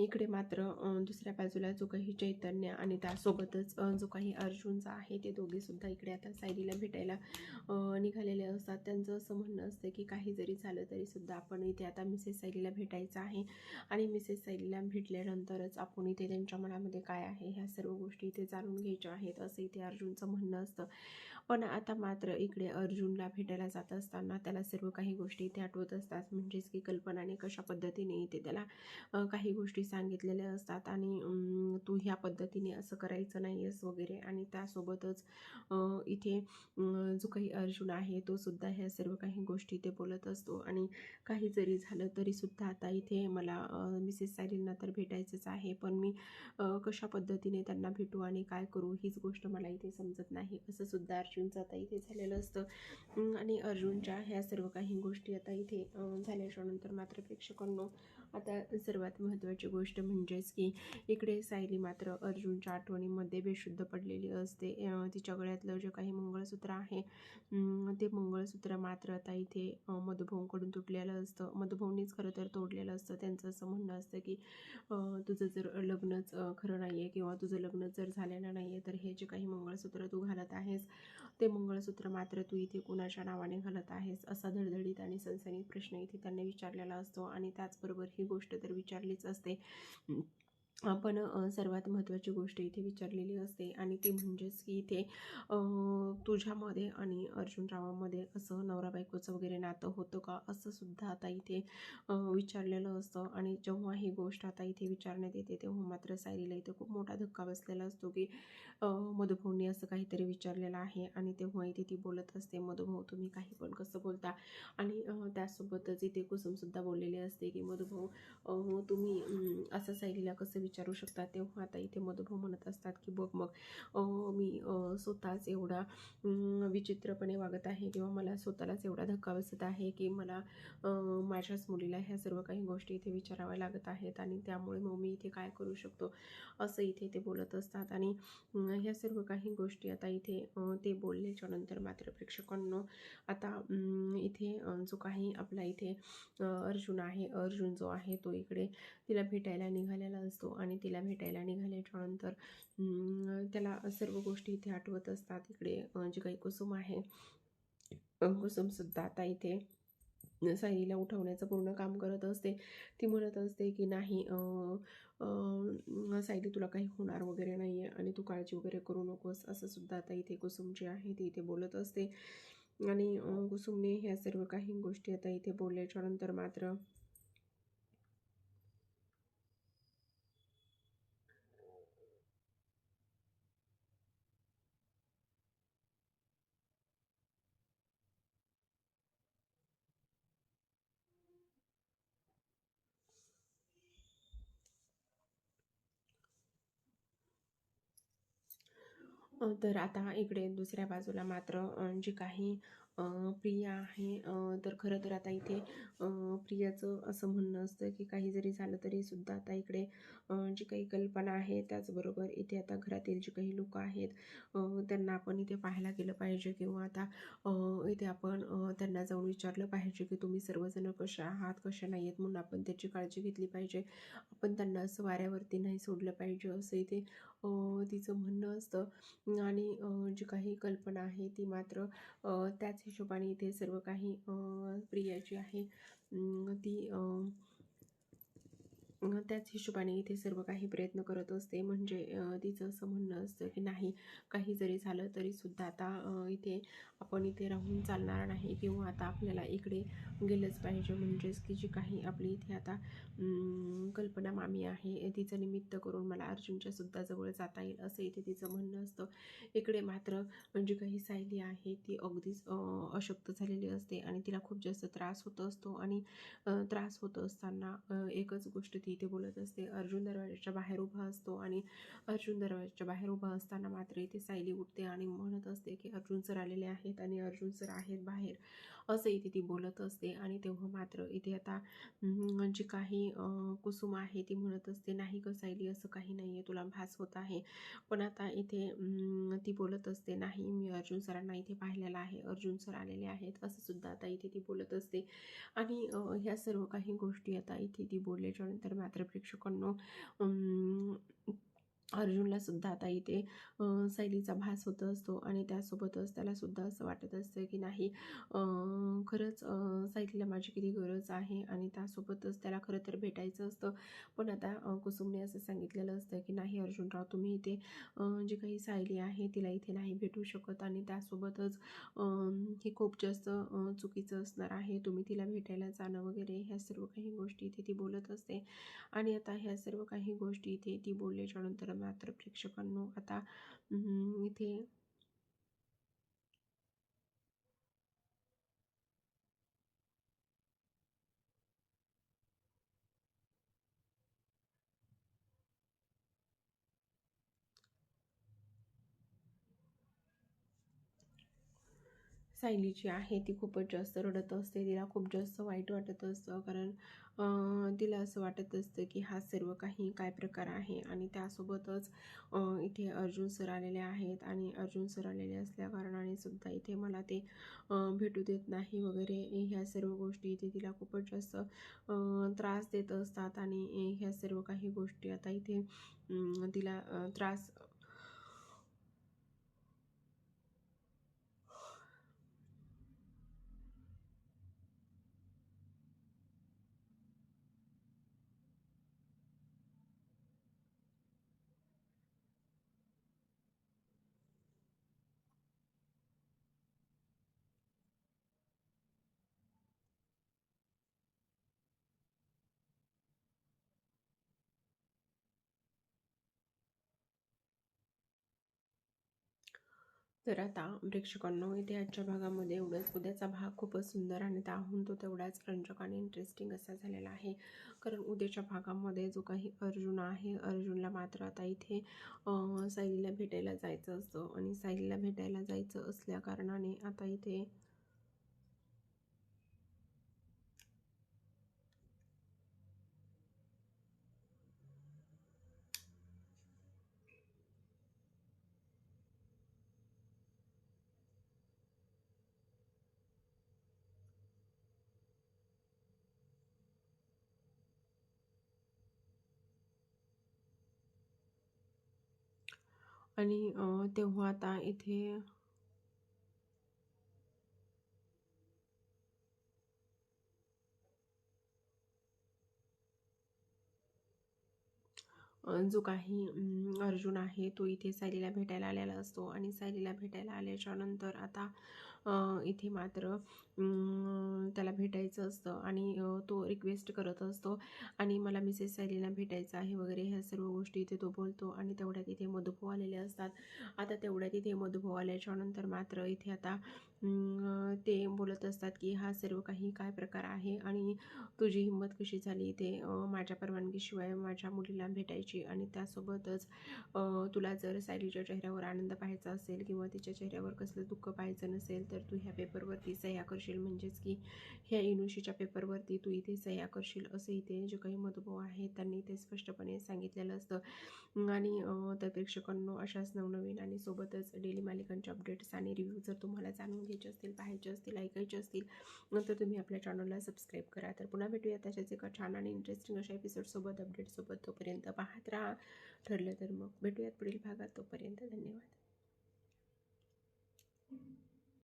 इकडे मात्र दुसऱ्या बाजूला जो काही चैतन्य आणि त्यासोबतच जो काही अर्जुनचा आहे ते दोघेसुद्धा इकडे आता सायलीला भेटायला निघालेले असतात. त्यांचं असं म्हणणं असतं की काही जरी झालं तरीसुद्धा आपण इथे आता मिसेस सायलीला भेटायचं आहे. आणि मिसेस सायलीला भेटल्यानंतरच आपण इथे त्यांच्या मनामध्ये काय आहे ह्या सर्व गोष्टी इथे जाणून घ्यायच्या आहेत असं इथे अर्जुनचं म्हणणं असतं. पण आता मात्र इकडे अर्जुनला भेटायला जात असताना त्याला सर्व काही गोष्टी इथे आठवत असतात. म्हणजेच की कल्पनाने कशा पद्धतीने इथे त्याला काही गोष्टी सांगितलेले असतात आणि तू ह्या पद्धतीने असं करायचं नाही आहेस वगैरे आणि त्यासोबतच इथे जो काही अर्जुन आहे तो सुद्धा ह्या सर्व काही गोष्टी इथे बोलत असतो आणि काही जरी झालं तरीसुद्धा आता इथे मला मिसेस सायलींना तर भेटायचंच आहे. पण मी कशा पद्धतीने त्यांना भेटू आणि काय करू हीच गोष्ट मला इथे समजत नाही. असं सुद्धा अर्जुनचं आता इथे झालेलं असतं. आणि अर्जुनच्या ह्या सर्व काही गोष्टी आता इथे झाल्याच्यानंतर मात्र प्रेक्षकांनो आता सर्वात महत्त्वाची गोष्ट म्हणजेच की इकडे सायली मात्र अर्जुनच्या आठवणीमध्ये बेशुद्ध पडलेली असते. तिच्या गळ्यातलं जे काही मंगळसूत्र आहे ते मंगळसूत्र मात्र आता इथे मधुभाऊंकडून तुटलेलं असतं. मधुभाऊंनीच खरं तर तोडलेलं असतं. त्यांचं असं म्हणणं असतं की तुझं जर लग्नच खरं नाही आहे किंवा तुझं लग्न जर झालेलं नाही आहे तर हे जे काही मंगळसूत्र तू घालत आहेस ते मंगळसूत्र मात्र तू इथे कुणाच्या नावाने घालत आहेस? असा धडधडीत आणि सनसनीत प्रश्न इथे त्यांनी विचारलेला असतो आणि त्याचबरोबर ही गोष्ट तर विचारलीच असते. आपण सर्वात महत्त्वाची गोष्ट इथे विचारलेली असते आणि ती म्हणजेच की इथे तुझ्यामध्ये आणि अर्जुनरावामध्ये असं नवरा बायकोचं वगैरे नातं होतं का? असं सुद्धा आता इथे विचारलेलं असतं आणि जेव्हा ही गोष्ट आता इथे विचारण्यात येते तेव्हा मात्र सायलीला इथे खूप मोठा धक्का बसलेला असतो की मधुभाऊंनी असं काहीतरी विचारलेलं आहे आणि तेव्हा इथे ती बोलत असते मधुभाऊ तुम्ही काही पण कसं बोलता? आणि त्यासोबतच इथे कुसुमसुद्धा बोललेली असते की मधुभाऊ तुम्ही असं सायलीला कसं विचारू शकता. तेव्हा आता इथे मधुभाऊ म्हणत असतात की बघ मग मी स्वतःच एवढा विचित्रपणे वागत आहे किंवा मला स्वतःलाच एवढा धक्का बसत आहे की मला माझ्याच मुलीला ह्या सर्व काही गोष्टी इथे विचाराव्या लागत आहेत आणि त्यामुळे मग मी इथे काय करू शकतो? असं इथे ते बोलत असतात आणि ह्या सर्व काही गोष्टी आता इथे ते बोलल्याच्या नंतर मात्र प्रेक्षकांनो आता इथे जो काही आपला इथे अर्जुन आहे अर्जुन जो आहे तो इकडे तिला भेटायला निघालेला असतो आणि तिला भेटायला निघाल्याच्या नंतर त्याला सर्व गोष्टी इथे आठवत असतात. इकडे जे काही कुसुम आहे कुसुमसुद्धा आता इथे सायलीला उठवण्याचं पूर्ण काम करत असते. ती म्हणत असते की नाही अं, सायली तुला काही होणार वगैरे नाही आहे आणि तू काळजी वगैरे करू नकोस. असं सुद्धा आता इथे कुसुम जी आहे ती इथे बोलत असते. आणि कुसुमने ह्या सर्व काही गोष्टी आता इथे बोलल्याच्या नंतर मात्र तर आता इकडे दुसऱ्या बाजूला मात्र जे जी काही प्रिया आहे. तर खरं तर आता इथे प्रियाचं असं म्हणणं असतं की काही जरी झालं तरी सुद्धा आता इकडे जी काही कल्पना आहे त्याचबरोबर इथे आता घरातील जी काही लोक आहेत त्यांना आपण इथे पाहायला गेलं पाहिजे किंवा आता इथे आपण त्यांना जाऊन विचारलं पाहिजे की तुम्ही सर्वजण कशा आहात कशा नाही आहेत म्हणून आपण त्याची काळजी घेतली पाहिजे. आपण त्यांना असं वाऱ्यावरती नाही सोडलं पाहिजे असं इथे तिचं म्हणणं असतं. आणि जी काही कल्पना आहे ती मात्र त्याच हिशोबाने इथे सर्व काही प्रिया जी आहे ती त्याच हिशोबाने इथे सर्व काही प्रयत्न करत असते. म्हणजे तिचं असं म्हणणं असतं की नाही काही जरी झालं तरी सुद्धा आता इथे आपण इथे राहून चालणार नाही किंवा आता आपल्याला इकडे गेलंच पाहिजे. म्हणजेच की जी काही आपली इथे आता कल्पना मामी आहे तिचं निमित्त करून मला अर्जुनच्या सुद्धा जवळ जाता येईल असं इथे तिचं म्हणणं असतं. इकडे मात्र जी काही सायली आहे ती अगदीच अशक्त झालेली असते आणि तिला खूप जास्त त्रास होत असतो. आणि त्रास होत असताना एकच गोष्ट होती इथे बोलत असते अर्जुन दरवाजाच्या बाहेर उभा असतो आणि अर्जुन दरवाजाच्या बाहेर उभा असताना मात्र इथे सायली उठते आणि म्हणत असते की अर्जुन सर आलेले आहेत आणि अर्जुन सर आहेत बाहेर. असं इथे ती बोलत असते आणि तेव्हा मात्र इथे आता जी काही कुसुम आहे ती म्हणत असते नाही ग सायली असं काही नाही आहे तुला भास होत आहे. पण आता इथे ती बोलत असते नाही मी अर्जुन सरांना इथे पाहिलेलं आहे अर्जुन सर आलेले आहेत. असं सुद्धा आता इथे ती बोलत असते. आणि ह्या सर्व काही गोष्टी आता इथे ती बोलल्याच्या नंतर मात्र प्रेक्षकांनो अं, अर्जुनला सुद्धा आता इथे सैलीचा भास होत असतो आणि त्यासोबतच त्याला सुद्धा असं वाटत असतं की नाही खरंच सैलीला माझी किती गरज आहे आणि त्यासोबतच त्याला खरं तर भेटायचं असतं. पण आता कुसुमने असं सांगितलेलं असतं की नाही अर्जुनराव तुम्ही इथे जी काही सायली आहे तिला इथे नाही भेटू शकत आणि त्यासोबतच हे खूप जास्त चुकीचं असणार आहे. तुम्ही तिला भेटायला जाणं वगैरे ह्या सर्व काही गोष्टी इथे ती बोलत असते. आणि आता ह्या सर्व काही गोष्टी इथे ती बोलल्याच्यानंतर मात्र प्रेक्षकांनो आता इथे सायली जी आहे ती खूपच जास्त रडत असते तिला खूप जास्त वाईट वाटत असतं. कारण तिला असं वाटत असतं की हा सर्व काही काय प्रकार आहे आणि त्यासोबतच इथे अर्जुन सर आलेले आहेत आणि अर्जुन सर आलेले असल्या कारणाने सुद्धा इथे मला ते भेटू देत नाही वगैरे. ह्या सर्व गोष्टी इथे तिला खूपच जास्त त्रास देत असतात आणि ह्या सर्व काही गोष्टी आता इथे तिला त्रास तर आता प्रेक्षकांनो इथे आजच्या भागामध्ये एवढंच. उद्याचा भाग खूपच सुंदर आणि त्याहून तो तेवढाच रंजक आणि इंटरेस्टिंग असा झालेला आहे. कारण उद्याच्या भागामध्ये जो काही अर्जुन आहे अर्जुनला मात्र आता इथे सायलीला भेटायला जायचं असतं. आणि सायलीला भेटायला जायचं असल्या कारणाने आता इथे आणि तेव्हा आता इथे जो काही अं, अर्जुन आहे तो इथे सायलीला भेटायला आलेला असतो आणि सायलीला भेटायला आल्याच्यानंतर आता इथे मात्र त्याला भेटायचं असतं आणि तो रिक्वेस्ट करत असतो आणि मला मिसेस सायलीला भेटायचं आहे वगैरे ह्या सर्व गोष्टी इथे तो बोलतो आणि तेवढ्यात इथे मधुभाऊ आलेले असतात. आता तेवढ्यात इथे मधुभाऊ आल्याच्यानंतर मात्र इथे आता ते बोलत असतात की हा सर्व काही काय प्रकार आहे आणि तुझी हिंमत कशी झाली ते माझ्या परवानगीशिवाय माझ्या मुलीला भेटायची आणि त्यासोबतच तुला जर सायलीच्या चेहऱ्यावर आनंद पाहायचा असेल किंवा तिच्या चेहऱ्यावर कसलं दुःख पाहायचं नसेल तर तर तू ह्या पेपरवरती सह्या करशील म्हणजेच की ह्या इनोशीच्या पेपरवरती तू इथे सह्या करशील असं इथे जे काही मधुभाऊ आहेत त्यांनी ते स्पष्टपणे सांगितलेलं असतं. आणि अं, तर प्रेक्षकांनो अशाच नवनवीन आणि सोबतच डेली मालिकांचे अपडेट्स आणि रिव्ह्यू जर तुम्हाला जाणून घ्यायचे असतील पाहायचे असतील ऐकायचे असतील तर तुम्ही आपल्या चॅनलला सबस्क्राईब करा. तर पुन्हा भेटूया त्याच्याच एका छान आणि इंटरेस्टिंग अशा एपिसोडसोबत अपडेटसोबत तोपर्यंत पाहत राहा. ठरलं तर मग भेटूयात पुढील भागात. तोपर्यंत धन्यवाद.